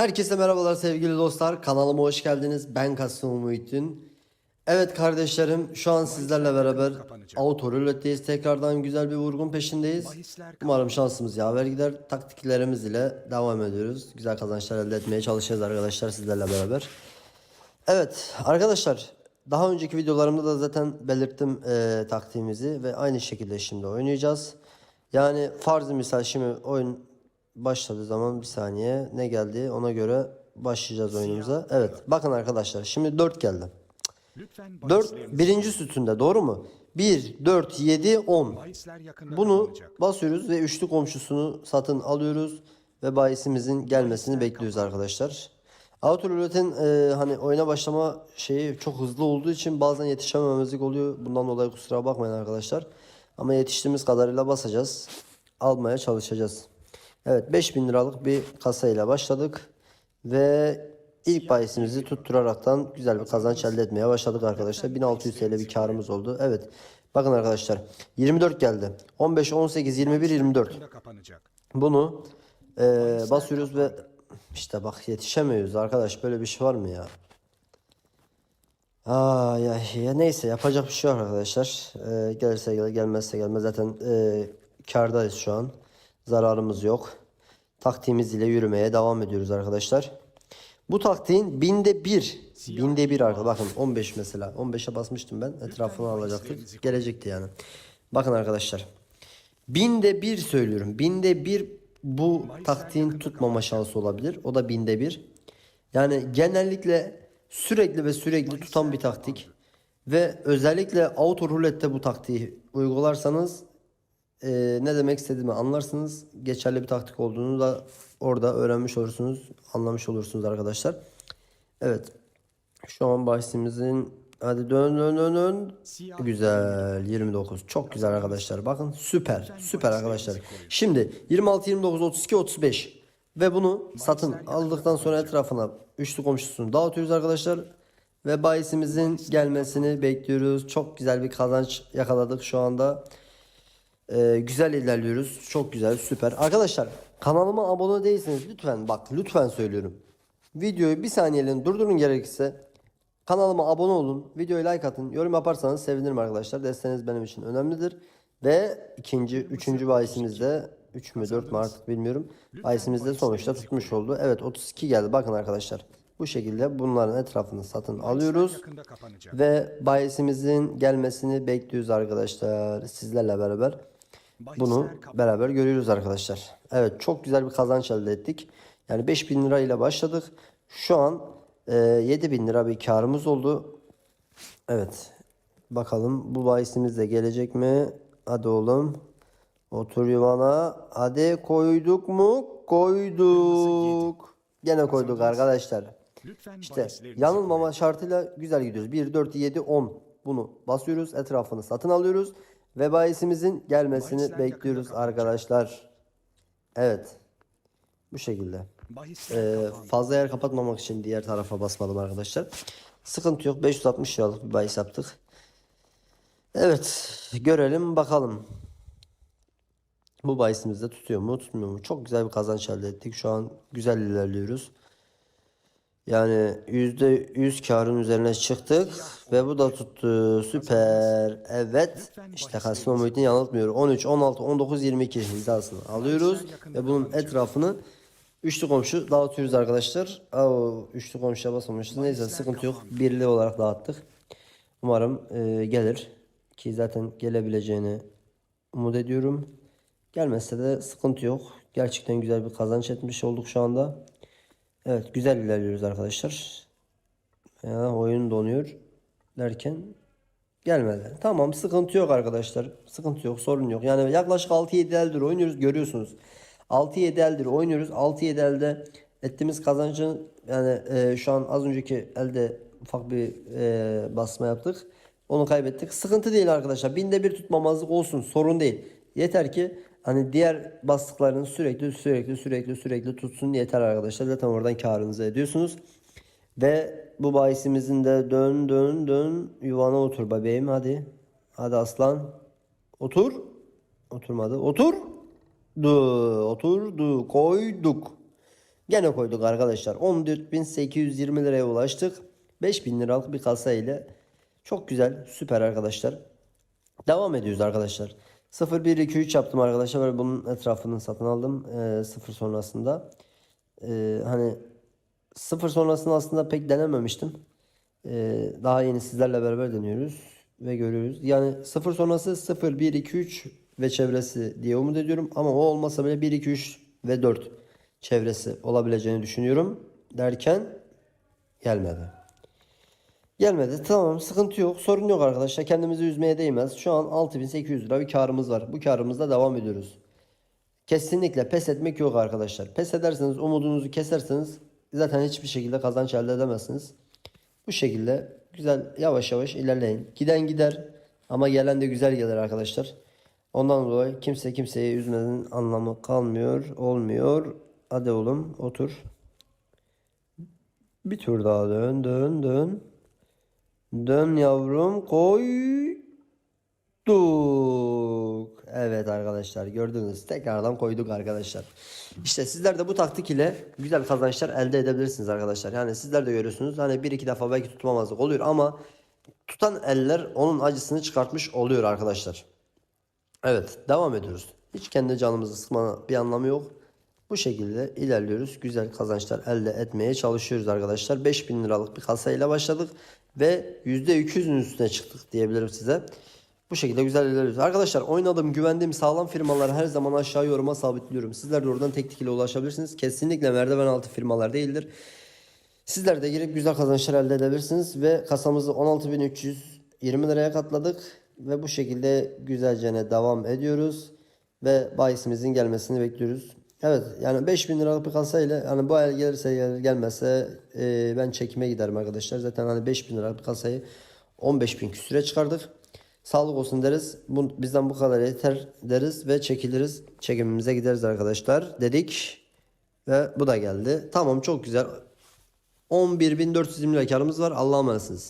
Herkese merhabalar sevgili dostlar. Kanalıma hoş geldiniz. Ben Kasım Muhittin. Evet kardeşlerim şu an sizlerle beraber Auto Roulette'deyiz. Tekrardan güzel bir vurgun peşindeyiz. Umarım şansımız yaver gider. Taktiklerimiz ile devam ediyoruz. Güzel kazançlar elde etmeye çalışacağız arkadaşlar sizlerle beraber. Evet arkadaşlar daha önceki videolarımda da zaten belirttim e, taktiğimizi ve aynı şekilde şimdi oynayacağız. Yani farz misal şimdi oyun başladığı zaman bir saniye ne geldi ona göre başlayacağız oyunumuza. Evet bakın arkadaşlar şimdi 4 geldi. Lütfen 4 bahislerinizi- birinci sütunda doğru mu? 1, 4, 7, 10. Bahisler yakında Bunu basıyoruz ve üçlü komşusunu satın alıyoruz ve bahisimizin gelmesini bekliyoruz arkadaşlar. Auto Roulette'in e, hani oyuna başlama şeyi çok hızlı olduğu için bazen yetişememezlik oluyor. Bundan dolayı kusura bakmayın arkadaşlar. Ama yetiştiğimiz kadarıyla basacağız. Almaya çalışacağız. Evet 5000 liralık bir kasayla başladık. Ve ilk bahisimizi tutturaraktan güzel bir kazanç elde etmeye başladık arkadaşlar. 1600 TL bir karımız oldu. Evet. Bakın arkadaşlar 24 geldi. 15, 18, 21, 24. Yakında kapanacak. Bunu eee, basıyoruz ve işte bak yetişemiyoruz arkadaş böyle bir şey var mı ya? Aa ya, ya neyse yapacak bir şey yok arkadaşlar. Eee, gelirse gelir gelmezse gelmez zaten eee kardayız şu an. Zararımız yok. Taktiğimiz ile yürümeye devam ediyoruz arkadaşlar. Bu taktiğin binde bir. Binde bir arkadaşlar. Bakın 15 mesela. 15'e basmıştım ben. Etrafını alacaktık. Gelecekti yani. Bakın arkadaşlar. Binde bir söylüyorum. Binde bir bu taktiğin tutmama şansı olabilir. O da binde bir. Yani genellikle sürekli ve sürekli tutan bir taktik. Ve özellikle auto rulette bu taktiği uygularsanız e, ne demek istediğimi anlarsınız. Geçerli bir taktik olduğunu da orada öğrenmiş olursunuz. Anlamış olursunuz arkadaşlar. Evet. Şu an bahisimizin hadi dön dön dön dön. Güzel 29. Çok güzel arkadaşlar. Bakın süper. Süper arkadaşlar. Şimdi 26 29 32 35 ve bunu satın aldıktan sonra etrafına üçlü komşusunu dağıtıyoruz arkadaşlar. Ve bahisimizin gelmesini bekliyoruz. Çok güzel bir kazanç yakaladık şu anda. Ee, güzel ilerliyoruz. Çok güzel, süper. Arkadaşlar kanalıma abone değilseniz lütfen bak lütfen söylüyorum. Videoyu bir saniyeliğine durdurun gerekirse. Kanalıma abone olun. Videoya like atın. Yorum yaparsanız sevinirim arkadaşlar. Desteğiniz benim için önemlidir. Ve ikinci, üçüncü bahisimiz de 3 mü 4 mü artık bilmiyorum. Bahisimiz de sonuçta tutmuş oldu. Evet 32 geldi. Bakın arkadaşlar. Bu şekilde bunların etrafını satın alıyoruz. Ve bahisimizin gelmesini bekliyoruz arkadaşlar. Sizlerle beraber. Bunu beraber görüyoruz arkadaşlar. Evet çok güzel bir kazanç elde ettik. Yani 5000 lira ile başladık. Şu an e, 7000 lira bir karımız oldu. Evet. Bakalım bu bahisimiz de gelecek mi? Hadi oğlum. Otur yuvana. Hadi koyduk mu? Koyduk. Gene koyduk arkadaşlar. İşte yanılmama şartıyla güzel gidiyoruz. 1, 4, 7, 10 bunu basıyoruz. Etrafını satın alıyoruz. Ve bahisimizin gelmesini bekliyoruz arkadaşlar. Evet. Bu şekilde. Ee, fazla yer kapatmamak için diğer tarafa basmadım arkadaşlar. Sıkıntı yok. 560 liralık bir bahis yaptık. Evet. Görelim bakalım. Bu bahisimiz de tutuyor mu tutmuyor mu? Çok güzel bir kazanç elde ettik. Şu an güzel ilerliyoruz. Yani %100 karın üzerine çıktık ve bu da tuttu. Süper. Evet. İşte Kasım Muhittin yanıltmıyor. 13, 16, 19, 22 hizasını alıyoruz ve bunun etrafını üçlü komşu dağıtıyoruz arkadaşlar. Oo, üçlü komşuya basmamışız. Neyse sıkıntı yok. Birli olarak dağıttık. Umarım e, gelir ki zaten gelebileceğini umut ediyorum. Gelmezse de sıkıntı yok. Gerçekten güzel bir kazanç etmiş olduk şu anda. Evet güzel ilerliyoruz arkadaşlar. Ya oyun donuyor derken gelmedi. Tamam sıkıntı yok arkadaşlar. Sıkıntı yok sorun yok. Yani yaklaşık 6-7 eldir oynuyoruz görüyorsunuz. 6-7 eldir oynuyoruz. 6-7 elde ettiğimiz kazancın yani e, şu an az önceki elde ufak bir e, basma yaptık. Onu kaybettik. Sıkıntı değil arkadaşlar. Binde bir tutmamazlık olsun. Sorun değil. Yeter ki hani diğer bastıklarını sürekli sürekli sürekli sürekli tutsun yeter arkadaşlar. Zaten oradan karınızı ediyorsunuz. Ve bu bahisimizin de dön dön dön yuvana otur bebeğim hadi. Hadi aslan. Otur. Oturmadı. Otur. Du, oturdu. Koyduk. Gene koyduk arkadaşlar. 14.820 liraya ulaştık. 5000 liralık bir kasa ile çok güzel, süper arkadaşlar. Devam ediyoruz arkadaşlar. 0 1 2 3 yaptım arkadaşlar. Böyle bunun etrafını satın aldım. Ee, 0 sonrasında. Ee, hani 0 sonrasında aslında pek denememiştim. Ee, daha yeni sizlerle beraber deniyoruz ve görüyoruz. Yani 0 sonrası 0 1 2 3 ve çevresi diye umut ediyorum ama o olmasa bile 1 2 3 ve 4 çevresi olabileceğini düşünüyorum derken gelmedi. Gelmedi. Tamam sıkıntı yok. Sorun yok arkadaşlar. Kendimizi üzmeye değmez. Şu an 6800 lira bir karımız var. Bu karımızda devam ediyoruz. Kesinlikle pes etmek yok arkadaşlar. Pes ederseniz umudunuzu keserseniz zaten hiçbir şekilde kazanç elde edemezsiniz. Bu şekilde güzel yavaş yavaş ilerleyin. Giden gider ama gelen de güzel gelir arkadaşlar. Ondan dolayı kimse kimseyi üzmenin anlamı kalmıyor, olmuyor. Hadi oğlum otur. Bir tur daha dön, dön, dön. Dön yavrum koyduk. Evet arkadaşlar gördünüz tekrardan koyduk arkadaşlar. İşte sizler de bu taktik ile güzel kazançlar elde edebilirsiniz arkadaşlar. Yani sizler de görüyorsunuz hani bir iki defa belki tutmamazlık oluyor ama tutan eller onun acısını çıkartmış oluyor arkadaşlar. Evet devam ediyoruz. Hiç kendi canımızı sıkma bir anlamı yok. Bu şekilde ilerliyoruz. Güzel kazançlar elde etmeye çalışıyoruz arkadaşlar. 5000 liralık bir kasayla başladık ve %200'ün üstüne çıktık diyebilirim size. Bu şekilde güzel ilerliyoruz. Arkadaşlar oynadığım, güvendiğim sağlam firmaları her zaman aşağı yoruma sabitliyorum. Sizler de oradan teknik ile ulaşabilirsiniz. Kesinlikle merdiven altı firmalar değildir. Sizler de girip güzel kazançlar elde edebilirsiniz ve kasamızı 16.320 liraya katladık ve bu şekilde güzelce devam ediyoruz ve bahisimizin gelmesini bekliyoruz. Evet yani 5000 liralık bir kasayla yani bu ay gelirse gelir gelmezse e, ben çekime giderim arkadaşlar. Zaten hani 5000 liralık bir kasayı 15000 küsüre çıkardık. Sağlık olsun deriz. Bu, bizden bu kadar yeter deriz ve çekiliriz. Çekimimize gideriz arkadaşlar dedik. Ve bu da geldi. Tamam çok güzel. 11.420 lira karımız var. Allah'a emanetsiniz.